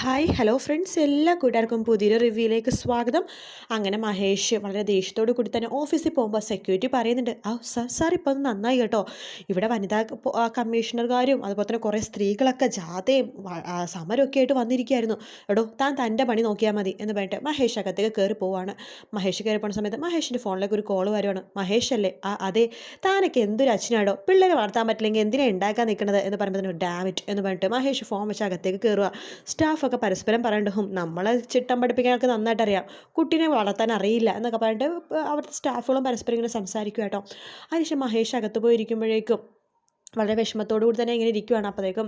Hi hello friends എല്ലാ കൂട്ടുകാർക്കും പുതിയൊരു റിവ്യൂയിലേക്ക് സ്വാഗതം. അങ്ങനെ മഹേഷ് വളരെ ദേഷ്യത്തോട് കൂടി തന്നെ ഓഫീസിൽ പോകുമ്പോൾ സെക്യൂരിറ്റി പറയുന്നുണ്ട്. ആ സാർ സാർ ഇപ്പോൾ അത് നന്നായി കേട്ടോ. ഇവിടെ വനിതാ കമ്മീഷണർകാരും അതുപോലെ തന്നെ കുറേ സ്ത്രീകളൊക്കെ ജാഥയും സമരമൊക്കെ ആയിട്ട് വന്നിരിക്കുകയായിരുന്നു. എടോ താൻ തന്റെ പണി നോക്കിയാൽ മതി എന്ന് പറഞ്ഞിട്ട് മഹേഷ് അകത്തേക്ക് കയറി പോവാണ്. മഹേഷ് കയറി പോകുന്ന സമയത്ത് മഹേഷിന്റെ ഫോണിലേക്ക് ഒരു കോൾ വരുവാണ്. മഹേഷ് അല്ലേ? ആ അതെ. താനൊക്കെ എന്തൊരു അച്ഛനാടോ. പിള്ളേരെ വളർത്താൻ പറ്റില്ലെങ്കിൽ എന്തിനാണ് ഉണ്ടാക്കാൻ നിൽക്കുന്നത് എന്ന് പറയുമ്പോൾ ഡാമിറ്റ് എന്ന് പറഞ്ഞിട്ട് മഹേഷ് ഫോൺ വെച്ച് അകത്തേക്ക് കയറുക സ്റ്റാഫൊക്കെ പരസ്പരം പറയണ്ട ഹും നമ്മളെ ചിട്ടം പഠിപ്പിക്കാനൊക്കെ നന്നായിട്ട് അറിയാം കുട്ടീനെ വളർത്താൻ അറിയില്ല എന്നൊക്കെ പറഞ്ഞിട്ട് അവിടുത്തെ സ്റ്റാഫുകളും പരസ്പരം ഇങ്ങനെ സംസാരിക്കും കേട്ടോ. അതിനുശേഷം മഹേഷ് അകത്ത് പോയിരിക്കുമ്പോഴേക്കും വളരെ വിഷമത്തോടു കൂടി തന്നെ ഇങ്ങനെ ഇരിക്കുവാണ്. അപ്പോഴേക്കും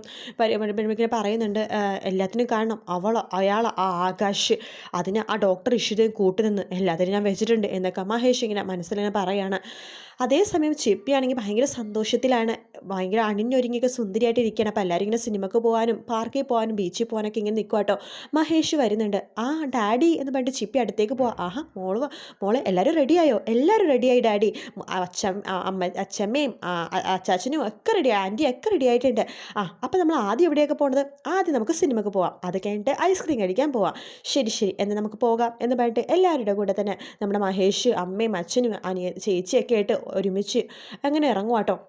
പെൺമിക്കിനെ പറയുന്നുണ്ട് "ആ, എല്ലാത്തിനും കാരണം അവൾ അയാൾ ആ ആകാശ്. അതിന് ആ ഡോക്ടർ ഇഷിതയും കൂട്ടുനിന്ന് എല്ലാത്തിനും ഞാൻ വെച്ചിട്ടുണ്ട് എന്നൊക്കെ മഹേഷ് ഇങ്ങനെ മനസ്സിലിങ്ങനെ പറയാണ്. അതേസമയം ചെപ്പിയാണെങ്കിൽ ഭയങ്കര സന്തോഷത്തിലാണ്. ഭയങ്കര അണിഞ്ഞൊരുങ്ങിയൊക്കെ സുന്ദരിയായിട്ട് ഇരിക്കുകയാണ്. അപ്പോൾ എല്ലാവരും ഇങ്ങനെ സിനിമക്ക് പോകാനും പാർക്കിൽ പോകാനും ബീച്ചിൽ പോകാനൊക്കെ ഇങ്ങനെ നിൽക്കുക കേട്ടോ മഹേഷ് വരുന്നുണ്ട്. ആ ഡാഡി എന്ന് പറഞ്ഞിട്ട് ചിപ്പി അടുത്തേക്ക് പോവാം. ആഹാ മോൾ. മോളെ എല്ലാവരും റെഡിയായോ എല്ലാവരും റെഡിയായി ഡാഡി. അച്ഛൻ അമ്മ അച്ഛമ്മയും അച്ചാച്ചനും ഒക്കെ റെഡി ആന്റി ഒക്കെ റെഡി ആയിട്ടുണ്ട്. ആ അപ്പോൾ നമ്മൾ ആദ്യം എവിടെയൊക്കെ പോകണത് ആദ്യം നമുക്ക് സിനിമക്ക് പോവാം. അത് കഴിഞ്ഞിട്ട് ഐസ്ക്രീം കഴിക്കാൻ പോവാം. ശരി ശരി. എന്നാൽ നമുക്ക് പോകാം എന്ന് പറഞ്ഞിട്ട് എല്ലാവരുടെ കൂടെ തന്നെ നമ്മുടെ മഹേഷ് അമ്മയും അച്ഛനും അനിയ ചേച്ചിയൊക്കെ ആയിട്ട് ഒരുമിച്ച് അങ്ങനെ ഇറങ്ങും കേട്ടോ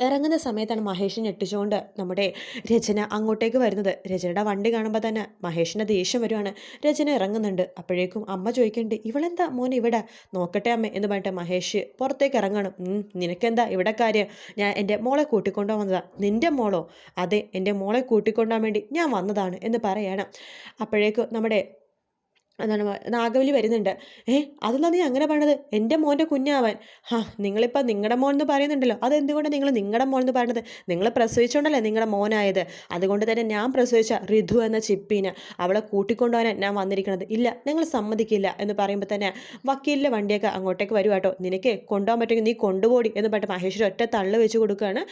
ഇറങ്ങുന്ന സമയത്താണ് മഹേഷ് ഞെട്ടിച്ചുകൊണ്ട് നമ്മുടെ രചന അങ്ങോട്ടേക്ക് വരുന്നത്. രചനയുടെ വണ്ടി കാണുമ്പോൾ തന്നെ മഹേഷിന്റെ ദേഷ്യം വരുവാണ്. രചന ഇറങ്ങുന്നുണ്ട്. അപ്പോഴേക്കും അമ്മ ചോദിക്കുന്നുണ്ട് ഇവളെന്താ മോൻ ഇവിടെ? നോക്കട്ടെ അമ്മ എന്ന് പറഞ്ഞിട്ട് മഹേഷ് പുറത്തേക്ക് ഇറങ്ങണം. നിനക്കെന്താ ഇവിടെ കാര്യം? ഞാൻ എന്റെ മോളെ കൂട്ടിക്കൊണ്ടു വന്നതാ. നിന്റെ മോളോ? അതെ എന്റെ മോളെ കൂട്ടിക്കൊണ്ടാൻ വേണ്ടി ഞാൻ വന്നതാണ് എന്ന് പറയണം. അപ്പോഴേക്കും നമ്മുടെ എന്താണ് നാഗവലി വരുന്നുണ്ട്. ഏ അതെന്താ നീ അങ്ങനെ പറഞ്ഞത് എന്റെ മോന്റെ കുഞ്ഞാവാൻ. ഹാ നിങ്ങളിപ്പോൾ നിങ്ങളുടെ മോൻ എന്ന് പറയുന്നുണ്ടല്ലോ. അതെന്തുകൊണ്ട് നിങ്ങൾ നിങ്ങളുടെ മോൻ എന്ന് പറയുന്നത് നിങ്ങൾ പ്രസവിച്ചുകൊണ്ടല്ലേ നിങ്ങളുടെ മോനായത്? അതുകൊണ്ട് തന്നെ ഞാൻ പ്രസവിച്ച ഋതു എന്ന ചിപ്പിനെ അവളെ കൂട്ടിക്കൊണ്ടുപോകാൻ ഞാൻ വന്നിരിക്കുന്നത് ഇല്ല നിങ്ങൾ സമ്മതിക്കില്ല എന്ന് പറയുമ്പോൾ തന്നെ വക്കീലിന്റെ വണ്ടിയൊക്കെ അങ്ങോട്ടേക്ക് വരും കേട്ടോ. നിനക്ക് കൊണ്ടുപോകാൻ പറ്റുമെങ്കിൽ നീ കൊണ്ടുപോടി എന്ന് പറഞ്ഞിട്ട് മഹേശ്വരി ഒറ്റ തള്ളു വെച്ച് കൊടുക്കുകയാണ്.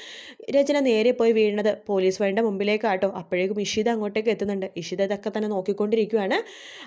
രചന നേരെ പോയി വീഴുന്നത് പോലീസ് വണ്ടിയുടെ മുമ്പിലേക്കാട്ടോ. അപ്പോഴേക്കും ഇഷിത അങ്ങോട്ടേക്ക് എത്തുന്നുണ്ട്. ഇഷിത ഇതൊക്കെ തന്നെ നോക്കിക്കൊണ്ടിരിക്കുകയാണ്.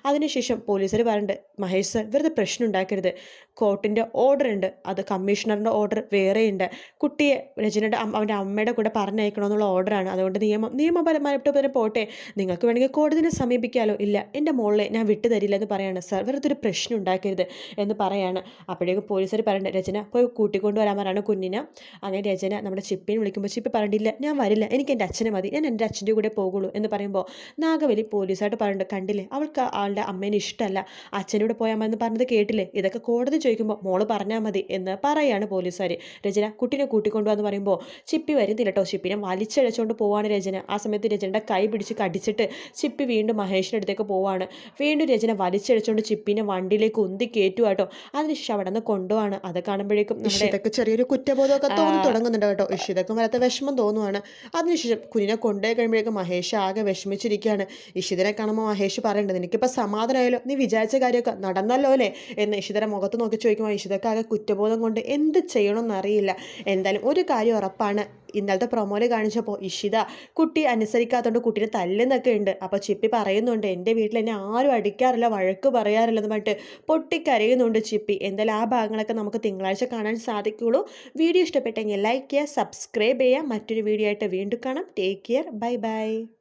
അതിനുശേഷം പോലീസുകാർ പറയുന്നുണ്ട് മഹേഷ് സർ വെറുതെ പ്രശ്നം ഉണ്ടാക്കരുത്. കോർട്ടിന്റെ ഓർഡർ ഉണ്ട്. അത് കമ്മീഷണറിന്റെ ഓർഡർ വേറെയുണ്ട് കുട്ടിയെ രജനയുടെ അവന്റെ അമ്മയുടെ കൂടെ പറഞ്ഞയക്കണമെന്നുള്ള ഓർഡറാണ് അതുകൊണ്ട് നിയമം നിയമപരമായിട്ട് തന്നെ പോട്ടെ. നിങ്ങൾക്ക് വേണമെങ്കിൽ കോടതിനെ സമീപിക്കാലോ. ഇല്ല എന്റെ മോളെ ഞാൻ വിട്ടു തരില്ല എന്ന് പറയാണ്. സർ വെറുതെ ഒരു പ്രശ്നം ഉണ്ടാക്കരുത് എന്ന് പറയാണ്. അപ്പോഴേക്കും പോലീസുകാർ പറയേണ്ടത് രചന പോയി കൂട്ടിക്കൊണ്ട് വരാൻ പറയാണ് കുഞ്ഞിനെ. അങ്ങനെ രചന നമ്മുടെ ചിപ്പിനെ വിളിക്കുമ്പോൾ ചിപ്പി പറഞ്ഞില്ല ഞാൻ വരില്ല. എനിക്ക് എന്റെ അച്ഛനെ മതി. ഞാൻ എന്റെ അച്ഛന്റെ കൂടെ പോകുള്ളൂ എന്ന് പറയുമ്പോൾ നാഗവലി പോലീസായിട്ട് പറയുന്നുണ്ട് കണ്ടില്ലേ? അവൾക്ക് ആളുടെ അമ്മേനെ ഇഷ്ടമല്ല അച്ഛനോട് പോയാൽ മതി എന്ന് പറഞ്ഞത് കേട്ടില്ലേ? ഇതൊക്കെ കോടതി ചോദിക്കുമ്പോൾ മോൾ പറഞ്ഞാൽ മതി എന്ന് പറയാണ് പോലീസുകാർ രചന കുട്ടീനെ കൂട്ടിക്കൊണ്ടുവന്ന് പറയുമ്പോൾ ചിപ്പി വരുന്നില്ല കേട്ടോ ചിപ്പിനെ വലിച്ചഴച്ചുകൊണ്ട് പോവാണ് രചന. ആ സമയത്ത് രചനയുടെ കൈ പിടിച്ച് കടിച്ചിട്ട് ചിപ്പി വീണ്ടും മഹേഷിന്റെ അടുത്തേക്ക് പോവാണ്. വീണ്ടും രചന വലിച്ചഴച്ചുകൊണ്ട് ചിപ്പിനെ വണ്ടിയിലേക്ക് ഉന്തി കയറ്റുക കേട്ടോ അതിനുശേഷം അവിടെ നിന്ന് കൊണ്ടുപോവാണ്. അത് കാണുമ്പോഴേക്കും ഇതൊക്കെ ചെറിയൊരു കുറ്റബോധമൊക്കെ തോന്നി തുടങ്ങുന്നുണ്ട് കേട്ടോ. ഇഷിതക്കും വരാത്ത വിഷമം തോന്നുവാണ്. അതിനുശേഷം കുഞ്ഞിനെ കൊണ്ടുപോയി കഴിയുമ്പോഴേക്കും മഹേഷ് ആകെ വിഷമിച്ചിരിക്കുകയാണ്. ഇഷിതിനെ കാണുമ്പോൾ മഹേഷ് പറയേണ്ടത് എനിക്കിപ്പോൾ നിനക്കിപ്പോൾ സമാധാനമായാലോ നീ വിചാരിച്ച കാര്യമൊക്കെ നടന്നല്ലോ അല്ലേ? എന്ന് ഇഷിതരെ മുഖത്ത് നോക്കി ചോദിക്കുമ്പോൾ ഇഷിതക്ക് ആകെ കുറ്റബോധം കൊണ്ട് എന്ത് ചെയ്യണമെന്ന് അറിയില്ല. എന്തായാലും ഒരു കാര്യം ഉറപ്പാണ്. ഇന്നലത്തെ പ്രൊമോയിൽ കാണിച്ചപ്പോൾ ഇഷിത കുട്ടി അനുസരിക്കാത്തതുകൊണ്ട് കുട്ടീനെ തല്ലുന്നൊക്കെ ഉണ്ട്. അപ്പോൾ ചിപ്പി പറയുന്നുണ്ട് എന്റെ വീട്ടിൽ എന്നെ ആരും അടിക്കാറില്ല വഴക്ക് പറയാറില്ല എന്ന് പറഞ്ഞിട്ട് പൊട്ടിക്കരയുന്നുണ്ട് ചിപ്പി. എന്തായാലും ആ ഭാഗങ്ങളൊക്കെ നമുക്ക് തിങ്കളാഴ്ച കാണാൻ സാധിക്കുള്ളൂ. വീഡിയോ ഇഷ്ടപ്പെട്ടെങ്കിൽ ലൈക്ക് ചെയ്യുക സബ്സ്ക്രൈബ് ചെയ്യുക. മറ്റൊരു വീഡിയോ ആയിട്ട് വീണ്ടും കാണാം. Take care bye bye